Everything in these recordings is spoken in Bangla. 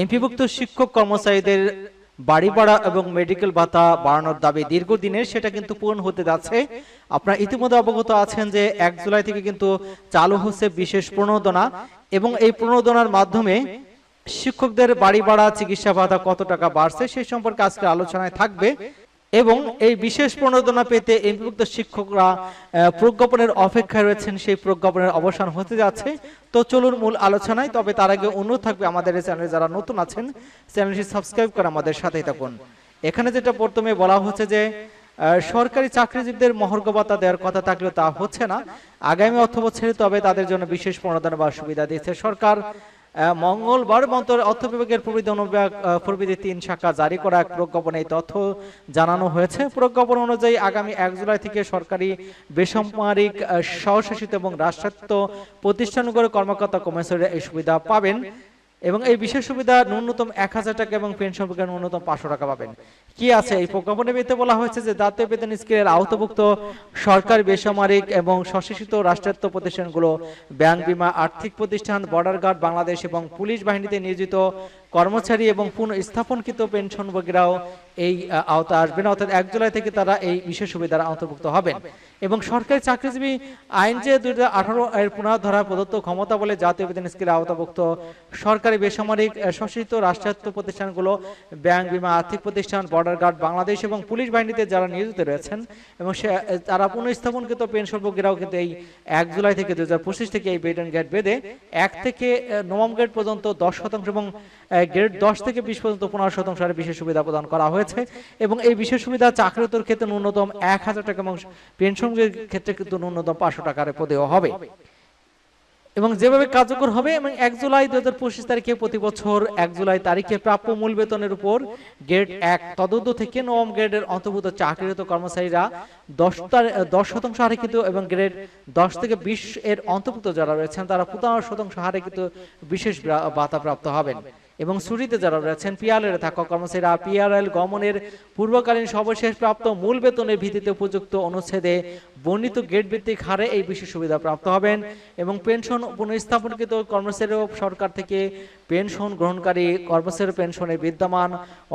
এমপিভুক্ত শিক্ষক কর্মচারীদের বাড়ি ভাড়া এবং মেডিকেল ভাতা বাড়ানোর দাবি দীর্ঘদিনের, সেটা কিন্তু পূরণ হতে যাচ্ছে। আপনারা ইতিমধ্যে অবগত আছেন যে এক জুলাই থেকে কিন্তু চালু হচ্ছে বিশেষ প্রণোদনা এবং এই প্রণোদনার মাধ্যমে শিক্ষকদের বাড়ি ভাড়া, চিকিৎসা ভাতা কত টাকা বাড়ছে, সে সম্পর্কে আজকে আলোচনায় থাকবে। এবং এই বিশেষ প্রণোদনা পেতে এমপিভুক্ত শিক্ষকরা প্রজ্ঞাপনের অপেক্ষায় রয়েছেন। সেই প্রজ্ঞাপনের অবসান হতে যাচ্ছে। তো চলুন মূল আলোচনায়, তবে তার আগে অনুরোধ থাকবে আমাদের এই চ্যানেলে যারা নতুন আছেন, চ্যানেলটি সাবস্ক্রাইব করে আমাদের সাথেই থাকুন। এখানে যেটা প্রথমে বলা হচ্ছে যে সরকারি চাকরিজীবীদের মহর্গ ভাতা দেওয়ার কথা থাকলেও তা হচ্ছে না। আগামী অর্থ বছরে তবে তাদের জন্য বিশেষ প্রণোদনা বা সুবিধা দিয়েছে সরকার। মঙ্গলবার মন্তর অর্থ বিভাগের প্রবৃদ্ধি আহ, প্রবৃদ্ধি তিন শাখা জারি করা এক প্রজ্ঞাপনে এই তথ্য জানানো হয়েছে। প্রজ্ঞাপন অনুযায়ী আগামী এক জুলাই থেকে সরকারি বেসামরিক স্বশাসিত এবং রাষ্ট্রায়ত্ত প্রতিষ্ঠানগুলোর কর্মকর্তা কর্মচারীরা এই সুবিধা পাবেন। এবং এই বিশেষ সুবিধা ন্যূনতম এক হাজার টাকা এবং পেনশন প্রকার ন্যূনতম পাঁচশো টাকা পাবেন। কি আছে? এই প্রজ্ঞাপনে পেতে বলা হয়েছে যে জাতীয় বেতন স্কেলের আওতাভুক্ত সরকার বেসামরিক এবং স্বশাসিত রাষ্ট্রায়ত্ত প্রতিষ্ঠানগুলো ব্যাংক বিমা আর্থিক প্রতিষ্ঠান, বর্ডার গার্ড, বাংলাদেশ এবং পুলিশ বাহিনীতে নিয়োজিত কর্মচারী এবং পুনঃস্থাপনকৃত পেনশনভোগীরাও এই আওতা আসবেন। অর্থাৎ এক জুলাই থেকে তারা এই বিশেষ সুবিধার অন্তর্ভুক্ত হবেন। এবং সরকারি চাকরিজীবী আইন যে দুই এর পুনর্ধরা প্রদত্ত ক্ষমতা বলে জাতীয় বেতন স্কেলে আওতাভুক্ত সরকারি বেসামরিক স্বশাসিত রাষ্ট্রায়ত্ত প্রতিষ্ঠানগুলো, ব্যাংক বিমা আর্থিক প্রতিষ্ঠান, বর্ডার গার্ড বাংলাদেশ এবং পুলিশ বাহিনীতে যারা নিয়োজিত রয়েছেন এবং সে তারা পুনঃস্থাপনকৃত পেনশনভোগীরাও কিন্তু এই এক জুলাই থেকে দুই হাজার পঁচিশ থেকে এই বেতন গেট বেঁধে এক থেকে নবম গ্রেড পর্যন্ত দশ শতাংশ এবং গ্রেড দশ থেকে বিশ পর্যন্ত পনেরো শতাংশ হারে বিশেষ সুবিধা প্রদান করা হয়েছে এবং এই বিশেষ সুবিধা চাকরিতর ক্ষেত্রে ন্যূনতম এক হাজার টাকা এবং পেনশনের ক্ষেত্রে কিন্তু ন্যূনতম পাঁচশো টাকার পদেও হবে। এবং যেভাবে কার্যকর হবে, এবং এক জুলাই দু হাজার পঁচিশ তারিখে প্রতি বছর এক জুলাই তারিখে প্রাপ্য মূল বেতনের উপর গ্রেড এক তদন্ত থেকে নবম গ্রেডের অন্তর্ভুক্ত চাকরিরত কর্মচারীরা দশ দশ শতাংশ হারে কিন্তু এবং গ্রেড দশ থেকে বিশ এর অন্তর্ভুক্ত যারা রয়েছেন, তারা পনেরো শতাংশ হারে কিন্তু বিশেষ ভাতা প্রাপ্ত হবেন। এবং সুরিতে যারা রয়েছেন পিআরএল থাকা কর্মচারীরা পিআরএল গমনের পূর্বকালীন সর্বশেষ প্রাপ্ত মূল বেতনের ভিত্তিতে উপযুক্ত অনুচ্ছেদে বর্ণিত গেট ভিত্তিক হারে এই বিশেষ সুবিধা প্রাপ্ত হবেন এবং পেনশন পুনঃস্থাপনকৃত কর্মচারী সরকার থেকে পেনশন গ্রহণকারী কর্মচারী পেনশনের বিদ্যমান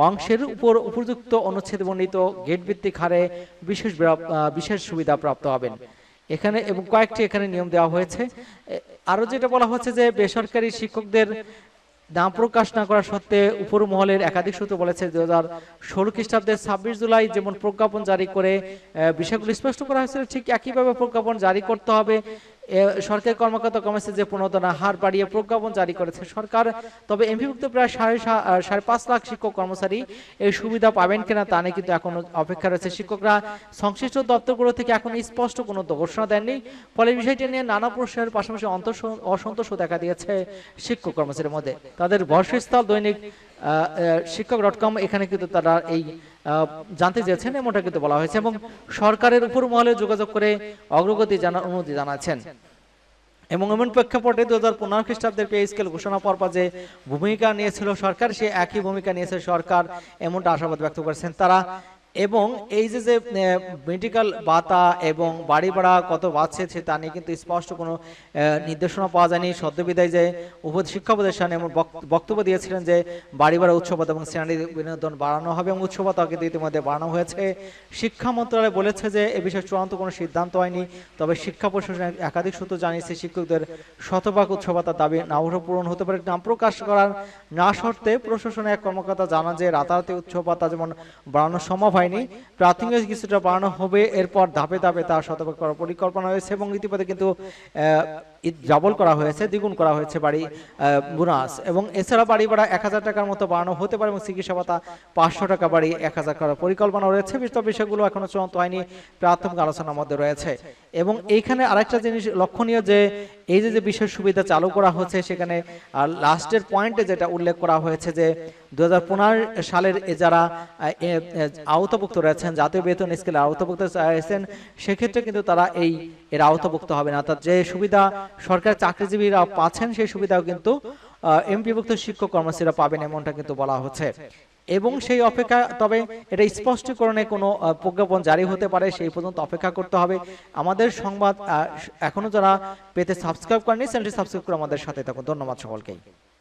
অংশের উপর উপযুক্ত অনুচ্ছেদ বর্ণিত গেট ভিত্তিক হারে বিশেষ বিশেষ সুবিধা প্রাপ্ত হবেন। এখানে এবং কয়েকটি এখানে নিয়ম দেওয়া হয়েছে। আরও যেটা বলা হচ্ছে যে বেসরকারি শিক্ষকদের নাম প্রকাশ না করা সত্ত্বে উপর মহলের একাধিক সূত্র বলেছে দু হাজার ষোলো খ্রিস্টাব্দে ছাব্বিশ জুলাই যেমন প্রজ্ঞাপন জারি করে বিষয়গুলো স্পষ্ট করা হয়েছিল, ঠিক একইভাবে প্রজ্ঞাপন জারি করতে হবে। সরকারি কর্মকর্তা কমেছে যে প্রণোদনা হার বাড়িয়ে প্রজ্ঞাপন জারি করেছে সরকার। তবে এমপিভুক্ত প্রায় সাড়ে সাড়ে পাঁচ লাখ শিক্ষক কর্মচারী এই সুবিধা পাবেন কিনা তা নিয়ে কিন্তু এখন অপেক্ষা রয়েছে শিক্ষকরা। সংশ্লিষ্ট দপ্তরগুলো থেকে এখন স্পষ্ট কোনো ঘোষণা দেননি। ফলে বিষয়টি নিয়ে নানা প্রশ্নের পাশাপাশি অসন্তোষও দেখা দিয়েছে শিক্ষক কর্মচারীর মধ্যে। তাদের বর্ষস্থল দৈনিক শিক্ষক ডট কম এখানে কিন্তু তারা এই জানতে চেয়েছেন, এমনটা কিন্তু বলা হয়েছে এবং সরকারের উপর মহলে যোগাযোগ করে অগ্রগতি জানার অনুমতি জানাচ্ছেন। এবং এমন প্রেক্ষাপটে দু হাজার পনেরো খ্রিস্টাব্দের পে স্কেল ঘোষণা পর যে ভূমিকা নিয়েছিল সরকার, সে একই ভূমিকা নিয়েছে সরকার, এমনটা আশাবাদ ব্যক্ত করেছেন তারা। এবং এই যে যে মেডিকেল ভাতা এবং বাড়ি ভাড়া কত বাড়ছে সে তা নিয়ে কিন্তু স্পষ্ট কোনো নির্দেশনা পাওয়া যায়নি। সদ্যবিদায় যে উপ শিক্ষা প্রতিষ্ঠানে এমন বক্তব্য দিয়েছিলেন যে বাড়ি ভাড়া উৎসবতা এবং শ্রেণি বিনোদন বাড়ানো হবে এবং উৎসবতা কিন্তু ইতিমধ্যে বাড়ানো হয়েছে। শিক্ষা মন্ত্রণালয় বলেছে যে এ বিষয়ে চূড়ান্ত কোনো সিদ্ধান্ত হয়নি, তবে শিক্ষা প্রশাসনের একাধিক সূত্র জানিয়েছে শিক্ষকদের শতভাগ উৎসবতার দাবি না পূরণ হতে পারে। নাম প্রকাশ করার না শর্তে প্রশাসনের এক কর্মকর্তা জানান যে রাতারাতি উৎসবতা যেমন বাড়ানো সম্ভব হয়নি। প্রাথমিক কিছুটা বাড়ানো হবে এরপর ধাপে ধাপে তার শতভাগ করার পরিকল্পনা রয়েছে এবং ইতিমধ্যে কিন্তু ডাবল করা হয়েছে, দ্বিগুণ করা হয়েছে বাড়ি বোনাস এবং এছাড়া বাড়ি ভাড়া এক হাজার টাকার মতো বাড়ানো হতে পারে এবং চিকিৎসা ভাতা পাঁচশো টাকা বাড়ি এক হাজার করার পরিকল্পনা রয়েছে। তবে বিষয়গুলো এখনও চূড়ান্ত হয়নি, প্রাথমিক আলোচনার মধ্যে রয়েছে। এবং এইখানে আরেকটা জিনিস লক্ষণীয় যে, এই যে যে বিশেষ সুবিধা চালু করা হচ্ছে সেখানে লাস্টের পয়েন্টে যেটা উল্লেখ করা হয়েছে যে দু হাজার পনেরো সালের যারা আওতাভুক্ত রয়েছেন, জাতীয় বেতন স্কেলে আওতাভুক্ত রয়েছেন, সেক্ষেত্রে কিন্তু তারা এই, এর আওতাভুক্ত হবে না। অর্থাৎ যে সুবিধা সরকার চাকরিজীবীরা পাচ্ছেন সেই সুবিধাও কিন্তু এমপিভুক্ত শিক্ষক কর্মচারীরা পাবেন এমনটা কিন্তু বলা হচ্ছে। এবং সেই অপেক্ষা, তবে এটা স্পষ্টীকরণে কোনো প্রজ্ঞাপন জারি হতে পারে, সেই পর্যন্ত অপেক্ষা করতে হবে। আমাদের সংবাদ এখনও যারা পেতে সাবস্ক্রাইব করেনি চ্যানেলটি সাবস্ক্রাইব করে আমাদের সাথে থাকুন। ধন্যবাদ সকলকেই।